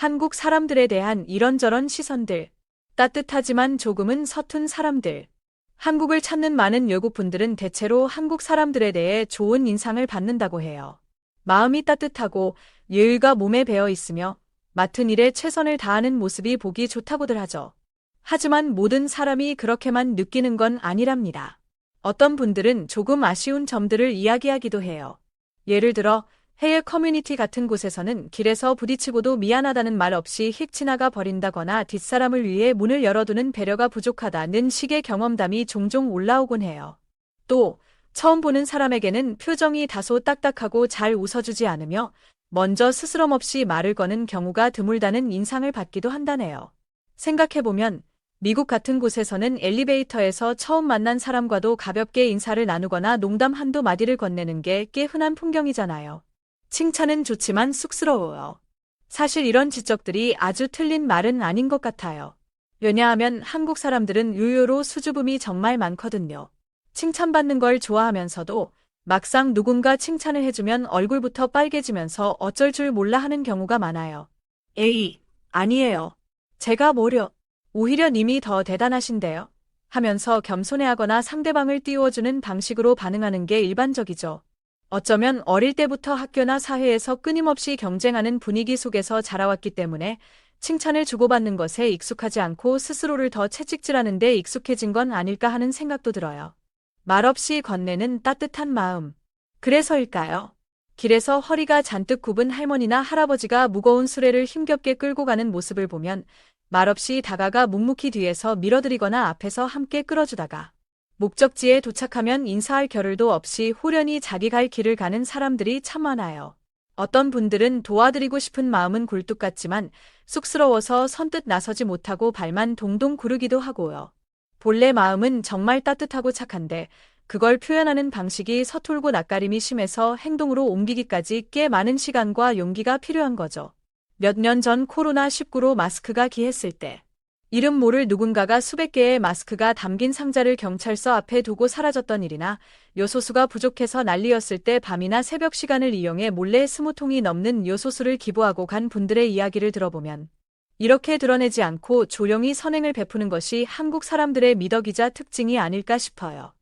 한국 사람들에 대한 이런저런 시선들. 따뜻하지만 조금은 서툰 사람들. 한국을 찾는 많은 외국 분들은 대체로 한국 사람들에 대해 좋은 인상을 받는다고 해요. 마음이 따뜻하고 예의가 몸에 배어 있으며 맡은 일에 최선을 다하는 모습이 보기 좋다고들 하죠. 하지만 모든 사람이 그렇게만 느끼는 건 아니랍니다. 어떤 분들은 조금 아쉬운 점들을 이야기하기도 해요. 예를 들어 해외 커뮤니티 같은 곳에서는 길에서 부딪히고도 미안하다는 말 없이 휙 지나가 버린다거나 뒷사람을 위해 문을 열어두는 배려가 부족하다는 식의 경험담이 종종 올라오곤 해요. 또 처음 보는 사람에게는 표정이 다소 딱딱하고 잘 웃어주지 않으며 먼저 스스럼 없이 말을 거는 경우가 드물다는 인상을 받기도 한다네요. 생각해보면 미국 같은 곳에서는 엘리베이터에서 처음 만난 사람과도 가볍게 인사를 나누거나 농담 한두 마디를 건네는 게 꽤 흔한 풍경이잖아요. 칭찬은 좋지만 쑥스러워요. 사실 이런 지적들이 아주 틀린 말은 아닌 것 같아요. 왜냐하면 한국 사람들은 유효로 수줍음이 정말 많거든요. 칭찬받는 걸 좋아하면서도 막상 누군가 칭찬을 해주면 얼굴부터 빨개지면서 어쩔 줄 몰라 하는 경우가 많아요. 에이, 아니에요. 제가 뭐려. 오히려 님이 더 대단하신데요. 하면서 겸손해하거나 상대방을 띄워주는 방식으로 반응하는 게 일반적이죠. 어쩌면 어릴 때부터 학교나 사회에서 끊임없이 경쟁하는 분위기 속에서 자라왔기 때문에 칭찬을 주고받는 것에 익숙하지 않고 스스로를 더 채찍질하는 데 익숙해진 건 아닐까 하는 생각도 들어요. 말없이 건네는 따뜻한 마음. 그래서일까요? 길에서 허리가 잔뜩 굽은 할머니나 할아버지가 무거운 수레를 힘겹게 끌고 가는 모습을 보면 말없이 다가가 묵묵히 뒤에서 밀어드리거나 앞에서 함께 끌어주다가 목적지에 도착하면 인사할 겨를도 없이 호련히 자기 갈 길을 가는 사람들이 참 많아요. 어떤 분들은 도와드리고 싶은 마음은 굴뚝 같지만 쑥스러워서 선뜻 나서지 못하고 발만 동동 구르기도 하고요. 본래 마음은 정말 따뜻하고 착한데 그걸 표현하는 방식이 서툴고 낯가림이 심해서 행동으로 옮기기까지 꽤 많은 시간과 용기가 필요한 거죠. 몇 년 전 코로나19로 마스크가 기했을 때 이름 모를 누군가가 수백 개의 마스크가 담긴 상자를 경찰서 앞에 두고 사라졌던 일이나 요소수가 부족해서 난리였을 때 밤이나 새벽 시간을 이용해 몰래 스무 통이 넘는 요소수를 기부하고 간 분들의 이야기를 들어보면 이렇게 드러내지 않고 조용히 선행을 베푸는 것이 한국 사람들의 미덕이자 특징이 아닐까 싶어요.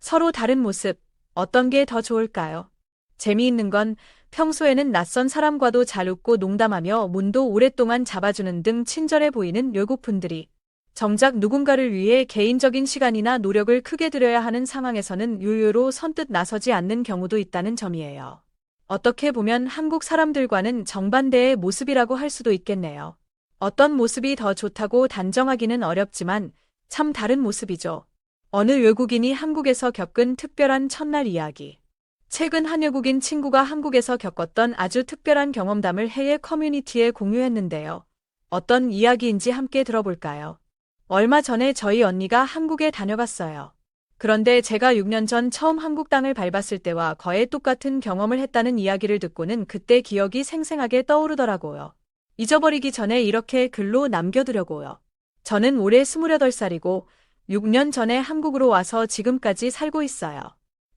서로 다른 모습, 어떤 게 더 좋을까요? 재미있는 건 평소에는 낯선 사람과도 잘 웃고 농담하며 문도 오랫동안 잡아주는 등 친절해 보이는 외국분들이 정작 누군가를 위해 개인적인 시간이나 노력을 크게 들여야 하는 상황에서는 유유로 선뜻 나서지 않는 경우도 있다는 점이에요. 어떻게 보면 한국 사람들과는 정반대의 모습이라고 할 수도 있겠네요. 어떤 모습이 더 좋다고 단정하기는 어렵지만 참 다른 모습이죠. 어느 외국인이 한국에서 겪은 특별한 첫날 이야기. 최근 한 외국인 친구가 한국에서 겪었던 아주 특별한 경험담을 해외 커뮤니티에 공유했는데요. 어떤 이야기인지 함께 들어볼까요? 얼마 전에 저희 언니가 한국에 다녀갔어요. 그런데 제가 6년 전 처음 한국 땅을 밟았을 때와 거의 똑같은 경험을 했다는 이야기를 듣고는 그때 기억이 생생하게 떠오르더라고요. 잊어버리기 전에 이렇게 글로 남겨두려고요. 저는 올해 28살이고 6년 전에 한국으로 와서 지금까지 살고 있어요.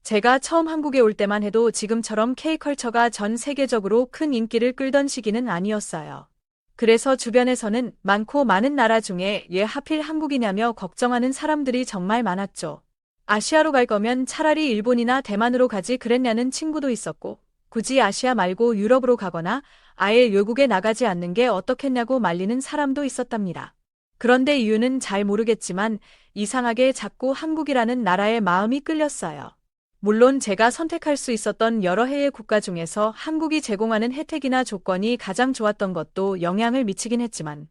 제가 처음 한국에 올 때만 해도 지금처럼 K컬처가 전 세계적으로 큰 인기를 끌던 시기는 아니었어요. 그래서 주변에서는 많고 많은 나라 중에 왜 하필 한국이냐며 걱정하는 사람들이 정말 많았죠. 아시아로 갈 거면 차라리 일본이나 대만으로 가지 그랬냐는 친구도 있었고, 굳이 아시아 말고 유럽으로 가거나 아예 외국에 나가지 않는 게 어떻겠냐고 말리는 사람도 있었답니다. 그런데 이유는 잘 모르겠지만 이상하게 자꾸 한국이라는 나라에 마음이 끌렸어요. 물론 제가 선택할 수 있었던 여러 해외 국가 중에서 한국이 제공하는 혜택이나 조건이 가장 좋았던 것도 영향을 미치긴 했지만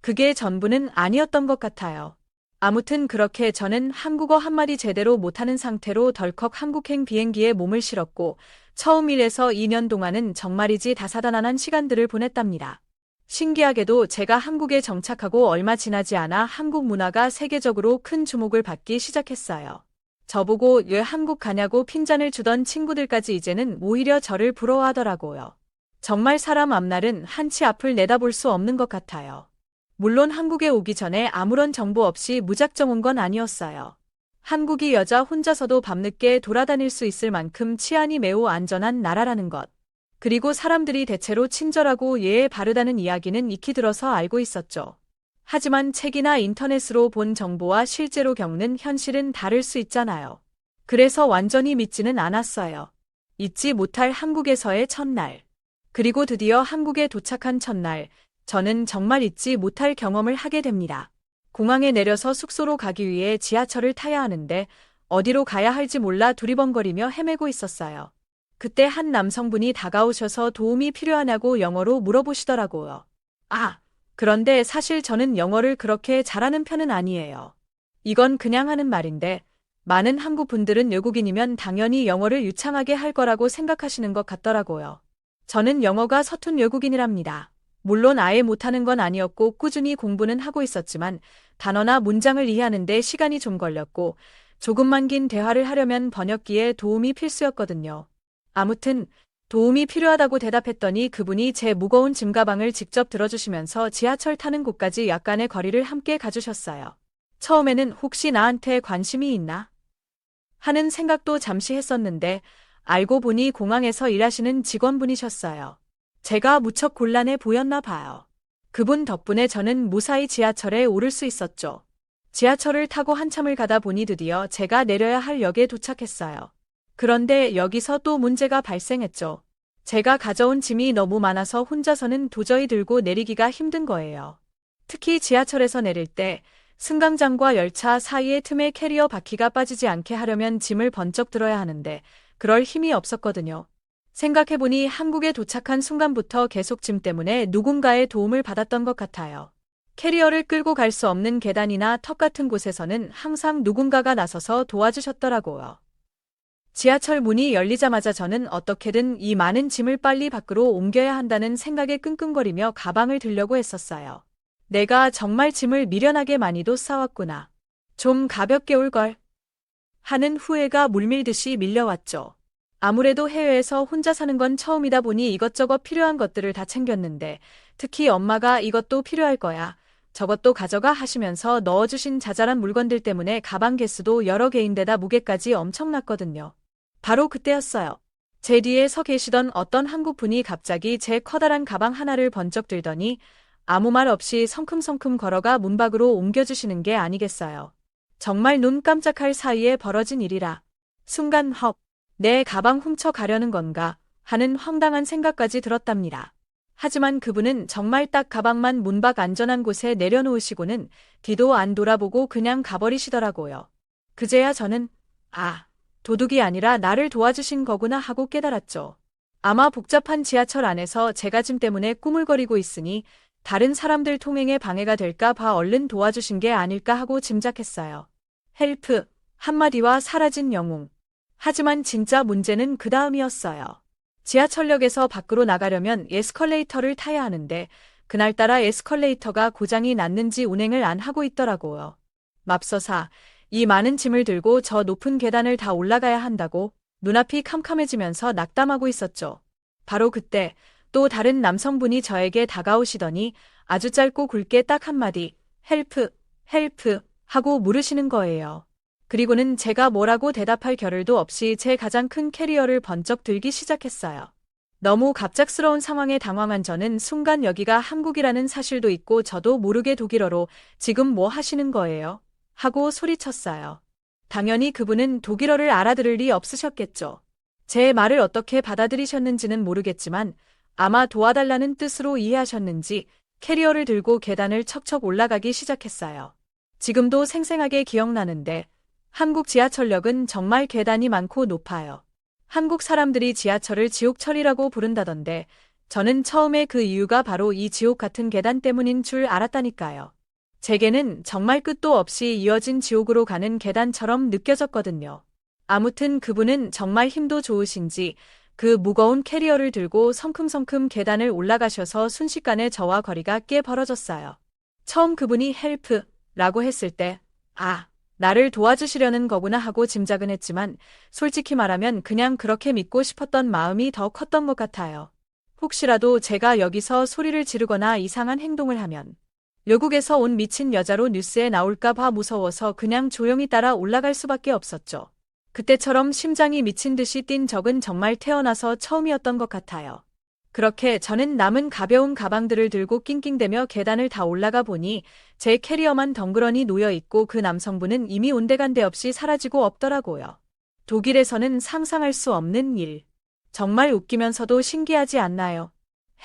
그게 전부는 아니었던 것 같아요. 아무튼 그렇게 저는 한국어 한마디 제대로 못하는 상태로 덜컥 한국행 비행기에 몸을 실었고 처음 일에서 2년 동안은 정말이지 다사다난한 시간들을 보냈답니다. 신기하게도 제가 한국에 정착하고 얼마 지나지 않아 한국 문화가 세계적으로 큰 주목을 받기 시작했어요. 저보고 왜 한국 가냐고 핀잔을 주던 친구들까지 이제는 오히려 저를 부러워하더라고요. 정말 사람 앞날은 한치 앞을 내다볼 수 없는 것 같아요. 물론 한국에 오기 전에 아무런 정보 없이 무작정 온 건 아니었어요. 한국이 여자 혼자서도 밤늦게 돌아다닐 수 있을 만큼 치안이 매우 안전한 나라라는 것. 그리고 사람들이 대체로 친절하고 예에 바르다는 이야기는 익히 들어서 알고 있었죠. 하지만 책이나 인터넷으로 본 정보와 실제로 겪는 현실은 다를 수 있잖아요. 그래서 완전히 믿지는 않았어요. 잊지 못할 한국에서의 첫날. 그리고 드디어 한국에 도착한 첫날, 저는 정말 잊지 못할 경험을 하게 됩니다. 공항에 내려서 숙소로 가기 위해 지하철을 타야 하는데 어디로 가야 할지 몰라 두리번거리며 헤매고 있었어요. 그때 한 남성분이 다가오셔서 도움이 필요하냐고 영어로 물어보시더라고요. 아, 그런데 사실 저는 영어를 그렇게 잘하는 편은 아니에요. 이건 그냥 하는 말인데 많은 한국 분들은 외국인이면 당연히 영어를 유창하게 할 거라고 생각하시는 것 같더라고요. 저는 영어가 서툰 외국인이랍니다. 물론 아예 못하는 건 아니었고 꾸준히 공부는 하고 있었지만 단어나 문장을 이해하는데 시간이 좀 걸렸고 조금만 긴 대화를 하려면 번역기에 도움이 필수였거든요. 아무튼 도움이 필요하다고 대답했더니 그분이 제 무거운 짐가방을 직접 들어주시면서 지하철 타는 곳까지 약간의 거리를 함께 가주셨어요. 처음에는 혹시 나한테 관심이 있나? 하는 생각도 잠시 했었는데 알고 보니 공항에서 일하시는 직원분이셨어요. 제가 무척 곤란해 보였나 봐요. 그분 덕분에 저는 무사히 지하철에 오를 수 있었죠. 지하철을 타고 한참을 가다 보니 드디어 제가 내려야 할 역에 도착했어요. 그런데 여기서 또 문제가 발생했죠. 제가 가져온 짐이 너무 많아서 혼자서는 도저히 들고 내리기가 힘든 거예요. 특히 지하철에서 내릴 때 승강장과 열차 사이의 틈에 캐리어 바퀴가 빠지지 않게 하려면 짐을 번쩍 들어야 하는데 그럴 힘이 없었거든요. 생각해보니 한국에 도착한 순간부터 계속 짐 때문에 누군가의 도움을 받았던 것 같아요. 캐리어를 끌고 갈 수 없는 계단이나 턱 같은 곳에서는 항상 누군가가 나서서 도와주셨더라고요. 지하철 문이 열리자마자 저는 어떻게든 이 많은 짐을 빨리 밖으로 옮겨야 한다는 생각에 끙끙거리며 가방을 들려고 했었어요. 내가 정말 짐을 미련하게 많이도 싸왔구나. 좀 가볍게 올걸. 하는 후회가 물밀듯이 밀려왔죠. 아무래도 해외에서 혼자 사는 건 처음이다 보니 이것저것 필요한 것들을 다 챙겼는데 특히 엄마가 이것도 필요할 거야. 저것도 가져가 하시면서 넣어주신 자잘한 물건들 때문에 가방 개수도 여러 개인데다 무게까지 엄청났거든요. 바로 그때였어요. 제 뒤에 서 계시던 어떤 한국 분이 갑자기 제 커다란 가방 하나를 번쩍 들더니 아무 말 없이 성큼성큼 걸어가 문 밖으로 옮겨주시는 게 아니겠어요. 정말 눈 깜짝할 사이에 벌어진 일이라. 순간 헉, 내 가방 훔쳐 가려는 건가 하는 황당한 생각까지 들었답니다. 하지만 그분은 정말 딱 가방만 문 밖 안전한 곳에 내려놓으시고는 뒤도 안 돌아보고 그냥 가버리시더라고요. 그제야 저는 아, 도둑이 아니라 나를 도와주신 거구나 하고 깨달았죠. 아마 복잡한 지하철 안에서 제가 짐 때문에 꾸물거리고 있으니 다른 사람들 통행에 방해가 될까 봐 얼른 도와주신 게 아닐까 하고 짐작했어요. 헬프 한마디와 사라진 영웅. 하지만 진짜 문제는 그 다음이었어요. 지하철역에서 밖으로 나가려면 에스컬레이터를 타야 하는데 그날따라 에스컬레이터가 고장이 났는지 운행을 안 하고 있더라고요. 맙서사 이 많은 짐을 들고 저 높은 계단을 다 올라가야 한다고 눈앞이 캄캄해지면서 낙담하고 있었죠. 바로 그때 또 다른 남성분이 저에게 다가오시더니 아주 짧고 굵게 딱 한마디 헬프, 헬프 하고 물으시는 거예요. 그리고는 제가 뭐라고 대답할 겨를도 없이 제 가장 큰 캐리어를 번쩍 들기 시작했어요. 너무 갑작스러운 상황에 당황한 저는 순간 여기가 한국이라는 사실도 있고 저도 모르게 독일어로 지금 뭐 하시는 거예요? 하고 소리쳤어요. 당연히 그분은 독일어를 알아들을 리 없으셨겠죠. 제 말을 어떻게 받아들이셨는지는 모르겠지만 아마 도와달라는 뜻으로 이해하셨는지 캐리어를 들고 계단을 척척 올라가기 시작했어요. 지금도 생생하게 기억나는데 한국 지하철역은 정말 계단이 많고 높아요. 한국 사람들이 지하철을 지옥철이라고 부른다던데 저는 처음에 그 이유가 바로 이 지옥 같은 계단 때문인 줄 알았다니까요. 제게는 정말 끝도 없이 이어진 지옥으로 가는 계단처럼 느껴졌거든요. 아무튼 그분은 정말 힘도 좋으신지 그 무거운 캐리어를 들고 성큼성큼 계단을 올라가셔서 순식간에 저와 거리가 꽤 벌어졌어요. 처음 그분이 헬프 라고 했을 때, 아, 나를 도와주시려는 거구나 하고 짐작은 했지만 솔직히 말하면 그냥 그렇게 믿고 싶었던 마음이 더 컸던 것 같아요. 혹시라도 제가 여기서 소리를 지르거나 이상한 행동을 하면 외국에서 온 미친 여자로 뉴스에 나올까봐 무서워서 그냥 조용히 따라 올라갈 수밖에 없었죠. 그때처럼 심장이 미친 듯이 뛴 적은 정말 태어나서 처음이었던 것 같아요. 그렇게 저는 남은 가벼운 가방들을 들고 낑낑대며 계단을 다 올라가 보니 제 캐리어만 덩그러니 놓여 있고 그 남성분은 이미 온데간데 없이 사라지고 없더라고요. 독일에서는 상상할 수 없는 일. 정말 웃기면서도 신기하지 않나요?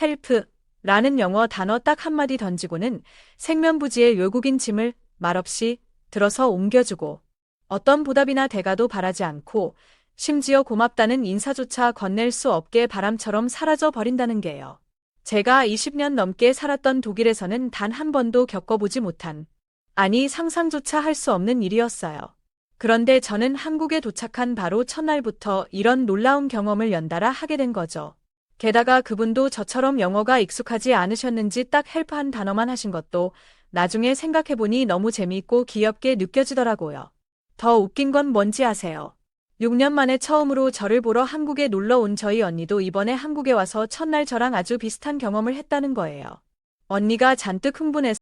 헬프 라는 영어 단어 딱 한마디 던지고는 생면부지의 외국인 짐을 말없이 들어서 옮겨주고 어떤 보답이나 대가도 바라지 않고 심지어 고맙다는 인사조차 건넬 수 없게 바람처럼 사라져 버린다는 게요. 제가 20년 넘게 살았던 독일에서는 단 한 번도 겪어보지 못한, 아니 상상조차 할 수 없는 일이었어요. 그런데 저는 한국에 도착한 바로 첫날부터 이런 놀라운 경험을 연달아 하게 된 거죠. 게다가 그분도 저처럼 영어가 익숙하지 않으셨는지 딱 헬프 한 단어만 하신 것도 나중에 생각해보니 너무 재미있고 귀엽게 느껴지더라고요. 더 웃긴 건 뭔지 아세요? 6년 만에 처음으로 저를 보러 한국에 놀러 온 저희 언니도 이번에 한국에 와서 첫날 저랑 아주 비슷한 경험을 했다는 거예요. 언니가 잔뜩 흥분해서